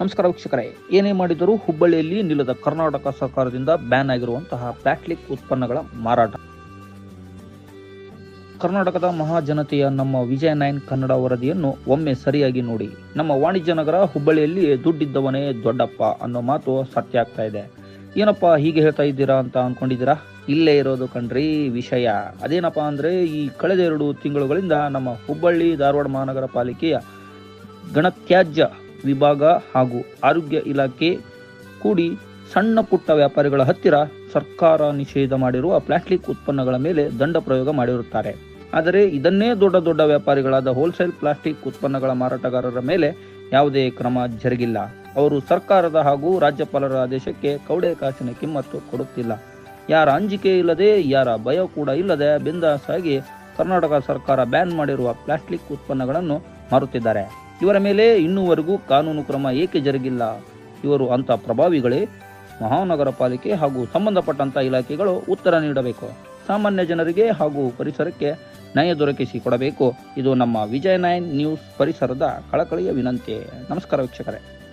ನಮಸ್ಕಾರ ವೀಕ್ಷಕರೇ. ಏನೇ ಮಾಡಿದರೂ ಹುಬ್ಬಳ್ಳಿಯಲ್ಲಿ ನಿಲ್ಲದ ಕರ್ನಾಟಕ ಸರ್ಕಾರದಿಂದ ಬ್ಯಾನ್ ಆಗಿರುವಂತಹ ಪ್ಲಾಸ್ಟಿಕ್ ಉತ್ಪನ್ನಗಳ ಮಾರಾಟ. ಕರ್ನಾಟಕದ ಮಹಾಜನತೆಯ ನಮ್ಮ ವಿಜಯ ನೈನ್ ಕನ್ನಡ ವರದಿಯನ್ನು ಒಮ್ಮೆ ಸರಿಯಾಗಿ ನೋಡಿ. ನಮ್ಮ ವಾಣಿಜ್ಯ ನಗರ ಹುಬ್ಬಳ್ಳಿಯಲ್ಲಿ ದುಡ್ಡಿದ್ದವನೇ ದೊಡ್ಡಪ್ಪ ಅನ್ನೋ ಮಾತು ಸತ್ಯ ಆಗ್ತಾ ಇದೆ. ಏನಪ್ಪ ಹೀಗೆ ಹೇಳ್ತಾ ಇದ್ದೀರಾ ಅಂತ ಅನ್ಕೊಂಡಿದ್ದೀರಾ? ಇಲ್ಲೇ ಇರೋದು ಕಣ್ರಿ ವಿಷಯ. ಅದೇನಪ್ಪ ಅಂದ್ರೆ ಈ ಕಳೆದ ಎರಡು ತಿಂಗಳುಗಳಿಂದ ನಮ್ಮ ಹುಬ್ಬಳ್ಳಿ ಧಾರವಾಡ ಮಹಾನಗರ ಪಾಲಿಕೆಯ ಘನತ್ಯಾಜ್ಯ ವಿಭಾಗ ಹಾಗೂ ಆರೋಗ್ಯ ಇಲಾಖೆ ಕೂಡಿ ಸಣ್ಣ ಪುಟ್ಟ ವ್ಯಾಪಾರಿಗಳ ಹತ್ತಿರ ಸರ್ಕಾರ ನಿಷೇಧ ಮಾಡಿರುವ ಪ್ಲಾಸ್ಟಿಕ್ ಉತ್ಪನ್ನಗಳ ಮೇಲೆ ದಂಡ ಪ್ರಯೋಗ ಮಾಡಿರುತ್ತಾರೆ. ಆದರೆ ಇದನ್ನೇ ದೊಡ್ಡ ದೊಡ್ಡ ವ್ಯಾಪಾರಿಗಳಾದ ಹೋಲ್ಸೇಲ್ ಪ್ಲಾಸ್ಟಿಕ್ ಉತ್ಪನ್ನಗಳ ಮಾರಾಟಗಾರರ ಮೇಲೆ ಯಾವುದೇ ಕ್ರಮ ಜರುಗಿಲ್ಲ. ಅವರು ಸರ್ಕಾರದ ಹಾಗೂ ರಾಜ್ಯಪಾಲರ ಆದೇಶಕ್ಕೆ ಕೌಡೆ ಕಾಸಿನ ಕಿಮ್ಮತ್ತು ಕೊಡುತ್ತಿಲ್ಲ. ಯಾರ ಅಂಜಿಕೆ ಇಲ್ಲದೆ, ಯಾರ ಭಯ ಕೂಡ ಇಲ್ಲದೆ ಬಿಂದಾಸಾಗಿ ಕರ್ನಾಟಕ ಸರ್ಕಾರ ಬ್ಯಾನ್ ಮಾಡಿರುವ ಪ್ಲಾಸ್ಟಿಕ್ ಉತ್ಪನ್ನಗಳನ್ನು ಮಾರುತ್ತಿದ್ದಾರೆ. ಇವರ ಮೇಲೆ ಇನ್ನೂವರೆಗೂ ಕಾನೂನು ಕ್ರಮ ಏಕೆ ಜರುಗಿಲ್ಲ? ಇವರು ಅಂಥ ಪ್ರಭಾವಿಗಳೇ? ಮಹಾನಗರ ಪಾಲಿಕೆ ಹಾಗೂ ಸಂಬಂಧಪಟ್ಟಂಥ ಇಲಾಖೆಗಳು ಉತ್ತರ ನೀಡಬೇಕು. ಸಾಮಾನ್ಯ ಜನರಿಗೆ ಹಾಗೂ ಪರಿಸರಕ್ಕೆ ನ್ಯಾಯ ದೊರಕಿಸಿ ಕೊಡಬೇಕು ಇದು ನಮ್ಮ ವಿಜಯ ನ್ಯೂಸ್ ಪರಿಸರದ ಕಳಕಳಿಯ ವಿನಂತಿ. ನಮಸ್ಕಾರ ವೀಕ್ಷಕರೇ.